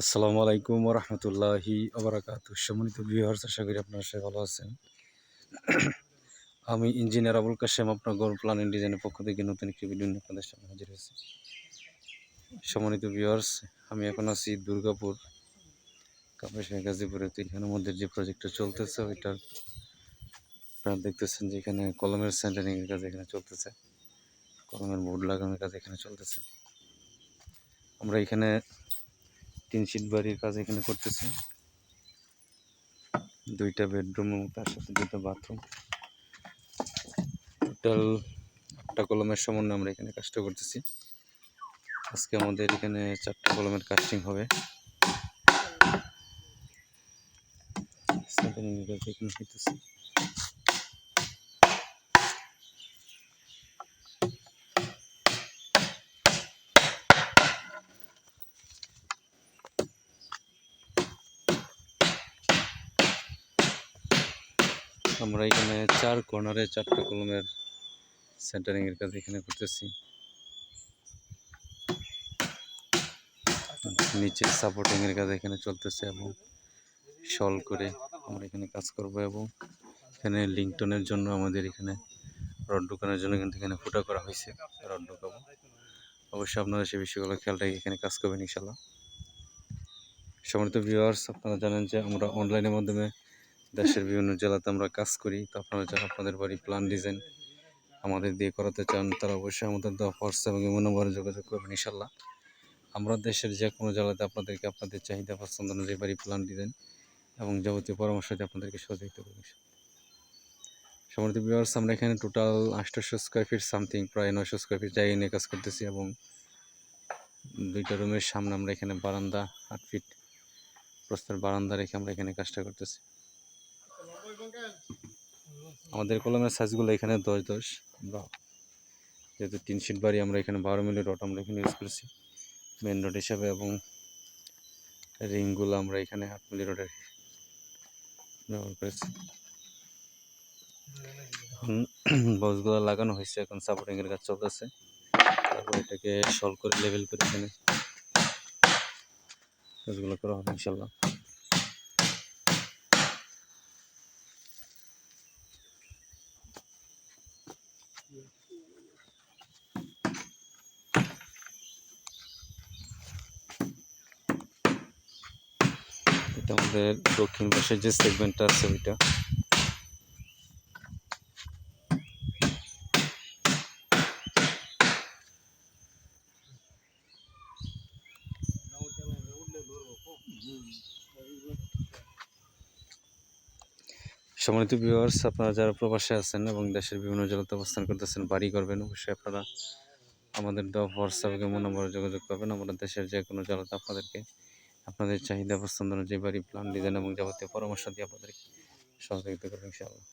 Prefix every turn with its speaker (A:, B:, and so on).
A: আসসালামু আলাইকুম রহমতুল্লাহি আবরাকাত সম্মানিত ভিউয়ার্স আশা করি আপনারা সবাই ভালো আছেন। আমি ইঞ্জিনিয়ার আবুল কাশেম, আপনার গড় প্ল্যান অ্যান্ড ডিজাইনের পক্ষ থেকে নতুন একটি ভিডিও নিয়ে আপনাদের সামনে হাজির হয়েছি। সম্মানিত ভিউয়ার্স আমি এখন আছি দুর্গাপুর, কাপাসিয়া, গাজীপুরে, তো এখানের মধ্যে যে প্রজেক্টটা চলতেছে, ওইটার আপনারা দেখতেছেন যে এখানে কলমের সেন্টারিংয়ের কাজ এখানে চলতেছে, কলমের বোর্ড লাগানোর কাজ এখানে চলতেছে। আমরা এখানে তিন সিট বাড়ির কাজ এখানে করতেছি। দুইটা বেডরুম এবং তার সাথে দুটো বাথরুম টোটাল আটটা কলমের সমন্বয়ে আমরা এখানে কাজটা করতেছি। আজকে আমাদের এখানে চারটা কলমের কাস্টিং হবে। এখানে হইতেছে। আমরা এখানে চার কর্নারে চারটা কলমের সেন্টারিং এর কাজ এখানে করতেছি। নিচে সাপোর্টিং এর কাজ এখানে চলতেছে এবং শল করে আমরা এখানে কাজ করব এবং এখানে লিংটনের জন্য আমাদের এখানে রড ঢুকানোর জন্য কিন্তু এখানে ফুটা করা হয়েছে, রড ঢুকাবো। অবশ্যই আপনারা সেই বিষয়গুলো খেয়াল রেখে এখানে কাজ করবেন ইনশাল্লাহ সম্মানিত ভিউয়ার্স আপনারা জানেন যে আমরা অনলাইনের মাধ্যমে দেশের বিভিন্ন জেলাতে আমরা কাজ করি, তো আপনারা যারা আপনাদের বাড়ি প্ল্যান ডিজাইন আমাদের দিয়ে করাতে চান, তারা অবশ্যই আমাদের হোয়াটসঅ্যাপ এবং ইমো নম্বরে যোগাযোগ করবেন ইনশাল্লাহ আমরা দেশের যে কোনো জেলাতে আপনাদেরকে আপনাদের চাহিদা পছন্দ অনুযায়ী বাড়ি প্ল্যান ডিজাইন এবং যাবতীয় পরামর্শ দিয়ে আপনাদেরকে সহযোগিতা করব সমৃদ্ধ ভিউয়ার্স আমরা এখানে টোটাল আটশোশো স্কোয়ার ফিট সামথিং প্রায় নয়শো স্কোয়ার ফিট জায়গায় নিয়ে কাজ করতেছি এবং দুইটা রুমের সামনে আমরা এখানে বারান্দা, আট ফিট প্রস্তার বারান্দা রেখে আমরা এখানে কাজটা করতেছি। আমাদের কলমের সাইজগুলো এখানে দশ দশ। আমরা যেহেতু তিন সিট বাড়ি, আমরা এখানে বারো মিলি রড আমরা এখানে ইউজ করেছি। মেন রড হিসাবে এবং রিংগুলো আমরা এখানে আট মিলি রডের ব্যবহার করেছি। এখন বক্সগুলো লাগানো হয়েছে, এখন সাপোর্টিংয়ের কাজ চলতেছে। তারপর এটাকে সল করে লেভেল করে এখানে কাজগুলো করা হবে ইনশাল্লাহ এটা আমাদের দক্ষিণ পাশে যে সেগমেন্টটা আছে ওইটা। সম্মানিত ভিউয়ার্স আপনারা যারা প্রবাসে আছেন এবং দেশের বিভিন্ন জেলাতে অবস্থান করতেছেন, বাড়ি করবেন, অবশ্যই আপনারা আমাদের দেওয়া হোয়াটসঅ্যাপ কেমন নম্বরে যোগাযোগ করবেন। আমরা দেশের যে কোনো জেলাতে আপনাদেরকে আপনাদের চাহিদা, পছন্দ অনুযায়ী বাড়ি প্ল্যান ডিজাইন এবং যাবতীয় পরামর্শ দিয়ে আপনাদের সহযোগিতা করবেন ইনশাআল্লাহ।